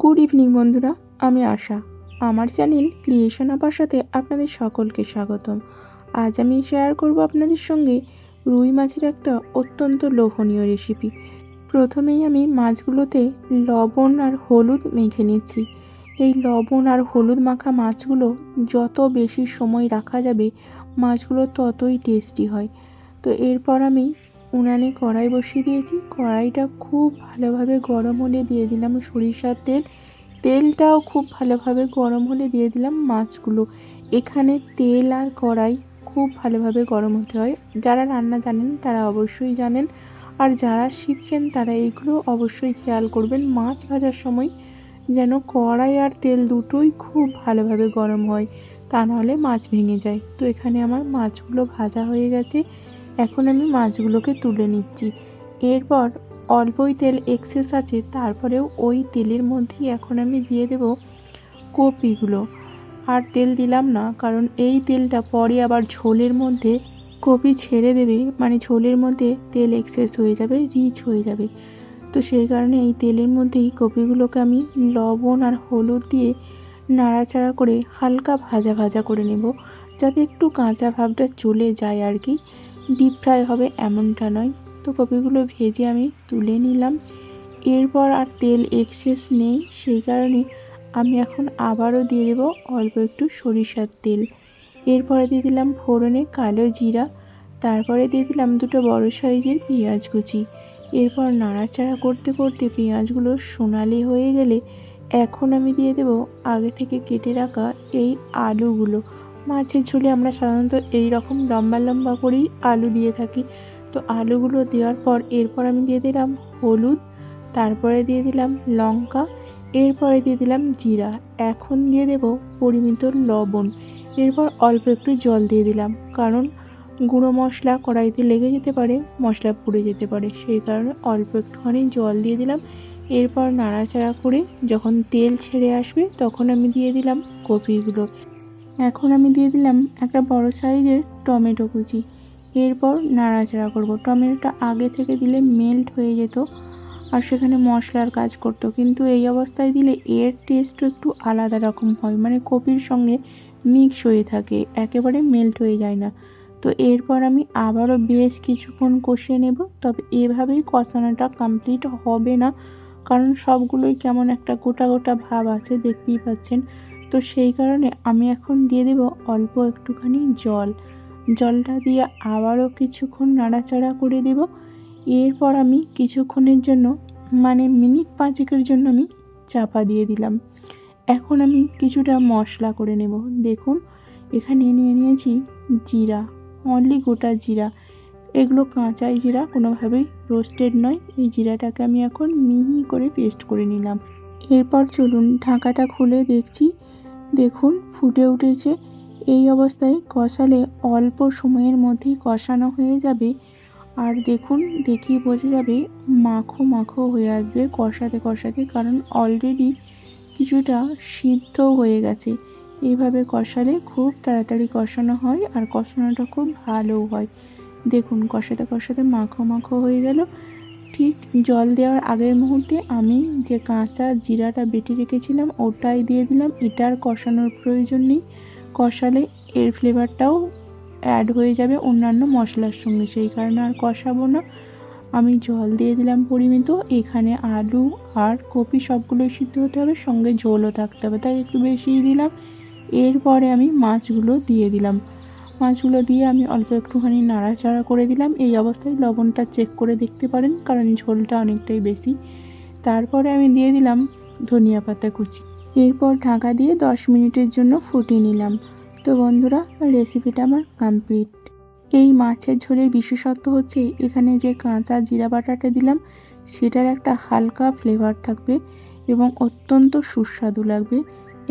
Good evening বন্ধুরা, আমি আশা। আমার চ্যানেল ক্রিয়েশন আপার সাথে আপনাদের সকলকে স্বাগতম। আজ আমি শেয়ার করব আপনাদের সঙ্গে রুই মাছের একটা অত্যন্ত লোভনীয় রেসিপি প্রথমেই আমি মাছগুলোতে লবণ আর হলুদ মেখে নিচ্ছি। এই লবণ আর হলুদ মাখা মাছগুলো যত বেশি সময় রাখা যাবে, মাছগুলো ততই টেস্টি হয়। তো এরপর আমি উনানে কড়াই বসিয়ে দিয়েছি। কড়াইটা খুব ভালোভাবে গরম হলে দিয়ে দিলাম সরিষার তেল। তেলটাও খুব ভালোভাবে গরম হলে দিয়ে দিলাম মাছগুলো। এখানে তেল আর কড়াই খুব ভালোভাবে গরম হতে হয়। যারা রান্না জানেন তারা অবশ্যই জানেন। আর যারা শিখছেন তারা এইগুলো অবশ্যই খেয়াল করবেন। মাছ ভাজার সময় যেন কড়াই আর তেল দুটোই খুব ভালোভাবে গরম হয়, তা নাহলে মাছ ভেঙে যায়। তো এখানে আমার মাছগুলো ভাজা হয়ে গেছে। এখন আমি মাছগুলোকে তুলে নিচ্ছি। এরপর অল্পই তেল এক্সেস আছে, তারপরেও ওই তেলের মধ্যেই এখন আমি দিয়ে দেব কপিগুলো। আর তেল দিলাম না, কারণ এই তেলটা পরে আবার ঝোলের মধ্যে কপি ছেড়ে দেবে মানে ঝোলের মধ্যে তেল এক্সেস হয়ে যাবে রিচ হয়ে যাবে। তো সেই কারণে এই তেলের মধ্যেই কপিগুলোকে আমি লবণ আর হলুদ দিয়ে নাড়াচাড়া করে হালকা ভাজা ভাজা করে নেব, যাতে একটু কাঁচা ভাবটা চলে যায় আর কি। ডিপ ফ্রাই হবে এমনটা নয়। তো কপিগুলো ভেজে আমি তুলে নিলাম। এরপর আর তেল এক্সেস নেই, সেই কারণে আমি এখন আবারও দিয়ে দেবো অল্প একটু সরিষার তেল। এরপরে দিয়ে দিলাম ফোড়নে কালো জিরা। তারপরে দিয়ে দিলাম দুটো বড় সাইজের পেঁয়াজ কুচি। এরপর নাড়াচাড়া করতে করতে পেঁয়াজগুলো সোনালি হয়ে গেলে এখন আমি দিয়ে দেব আগে থেকে কেটে রাখা এই আলুগুলো। মাছের ঝোলে আমরা সাধারণত এই রকম লম্বা লম্বা করেই আলু দিয়ে থাকি। তো আলুগুলো দেওয়ার পর এরপর আমি দিয়ে দিলাম হলুদ, তারপরে দিয়ে দিলাম লঙ্কা, এরপরে দিয়ে দিলাম জিরা। এখন দিয়ে দেব পরিমিত লবণ। এরপর অল্প একটু জল দিয়ে দিলাম, কারণ গুঁড়ো মশলা কড়াইতে লেগে যেতে পারে, মশলা পুড়ে যেতে পারে, সেই কারণে অল্প একটুখানি জল দিয়ে দিলাম। এরপর নাড়াচাড়া করে যখন তেল ছেড়ে আসবে তখন আমি দিয়ে দিলাম কপিগুলো। এখন আমি দিয়ে দিলাম একটা বড় সাইজের টমেটো কুচি। এরপর নাড়াচাড়া করব। টমেটোটা আগে থেকে দিলে মেল্ট হয়ে যেত আর সেখানে মশলার কাজ করতো। কিন্তু এই অবস্থায় দিলে এর টেস্টও একটু আলাদা রকম হয়। মানে কপির সঙ্গে মিক্স হয়ে থাকে। একেবারে মেল্ট হয়ে যায় না। তো এরপর আমি আবারও বেশ কিছুক্ষণ কষিয়ে নেব। তবে এভাবেই কষানোটা কমপ্লিট হবে না। কারণ সবগুলোই কেমন একটা গোটা গোটা ভাব আছে, দেখতেই পাচ্ছেন। তো সেই কারণে আমি এখন দিয়ে দেব অল্প একটুখানি জল। জলটা দিয়ে আবারও কিছুক্ষণ নাড়াচাড়া করে দেব। এরপর আমি কিছুক্ষণের জন্য মানে মিনিট পাঁচেকের জন্য আমি চাপা দিয়ে দিলাম। এখন আমি কিছুটা মশলা করে নেব। দেখুন, এখানে নিয়ে নিয়েছি জিরা অনলি গোটা জিরা। এগুলো কাঁচাই জিরা, কোনোভাবেই রোস্টেড নয়। এই জিরাটাকে আমি এখন মিহি করে পেস্ট করে নিলাম। এরপর চলুন, ঢাকাটা খুলে দেখছি। দেখুন, ফুটে উঠেছে। এই অবস্থায় কষালে অল্প সময়ের মধ্যেই কষানো হয়ে যাবে। আর দেখুন দেখি বোঝা যাবে মাখো মাখো হয়ে আসবে কষাতে কষাতে, কারণ অলরেডি কিছুটা সিদ্ধ হয়ে গেছে। এইভাবে কষালে খুব তাড়াতাড়ি কষানো হয় আর কষানোটা খুব ভালো হয়। দেখুন, কষাতে কষাতে মাখো মাখো হয়ে গেল। ঠিক জল দেওয়ার আগের মুহূর্তে আমি যে কাঁচা জিরাটা বেটে রেখেছিলাম, ওটাই দিয়ে দিলাম। এটার কষানোর প্রয়োজন নেই। কষালে এর ফ্লেভারটাও অ্যাড হয়ে যাবে অন্যান্য মশলার সঙ্গে। সেই কারণে আর কষাবো না। আমি জল দিয়ে দিলাম পরিমিত। এখানে আলু আর কপি সবগুলোই সিদ্ধ হতে হবে। সঙ্গে ঝোলও থাকতে হবে, তাই একটু বেশিই দিলাম। এরপরে আমি মাছগুলো দিয়ে দিলাম। মাছগুলো দিয়ে আমি অল্প একটুখানি নাড়াচাড়া করে দিলাম। এই অবস্থায় লবণটা চেক করে দেখতে পারেন, কারণ ঝোলটা অনেকটাই বেশি। তারপরে আমি দিয়ে দিলাম ধনিয়া পাতা কুচি। এরপর ঢাকা দিয়ে দশ মিনিটের জন্য ফুটিয়ে নিলাম। তো বন্ধুরা রেসিপিটা আমার কমপ্লিট এই মাছের ঝোলের বিশেষত্ব হচ্ছে, এখানে যে কাঁচা জিরা বাটাটা দিলাম, সেটার একটা হালকা ফ্লেভার থাকবে এবং অত্যন্ত সুস্বাদু লাগবে।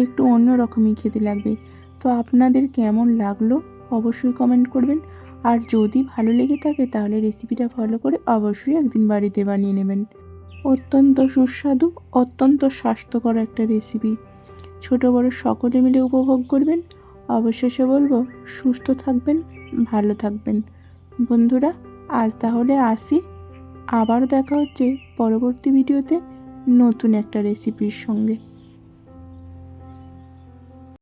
একটু অন্য রকমই খেতে লাগবে। তো আপনাদের কেমন লাগল? অবশ্যই কমেন্ট করবেন। আর যদি ভালো লেগে থাকে তাহলে রেসিপিটা ফলো করে অবশ্যই একদিন বাড়িতে বানিয়ে নেবেন। অত্যন্ত সুস্বাদু, অত্যন্ত স্বাস্থ্যকর একটা রেসিপি ছোট, বড় সকলে মিলে উপভোগ করবেন। অবশেষে বলব, সুস্থ থাকবেন, ভালো থাকবেন। বন্ধুরা, আজ তাহলে আসি। আবার দেখা হচ্ছে পরবর্তী ভিডিওতে নতুন একটা রেসিপির সঙ্গে।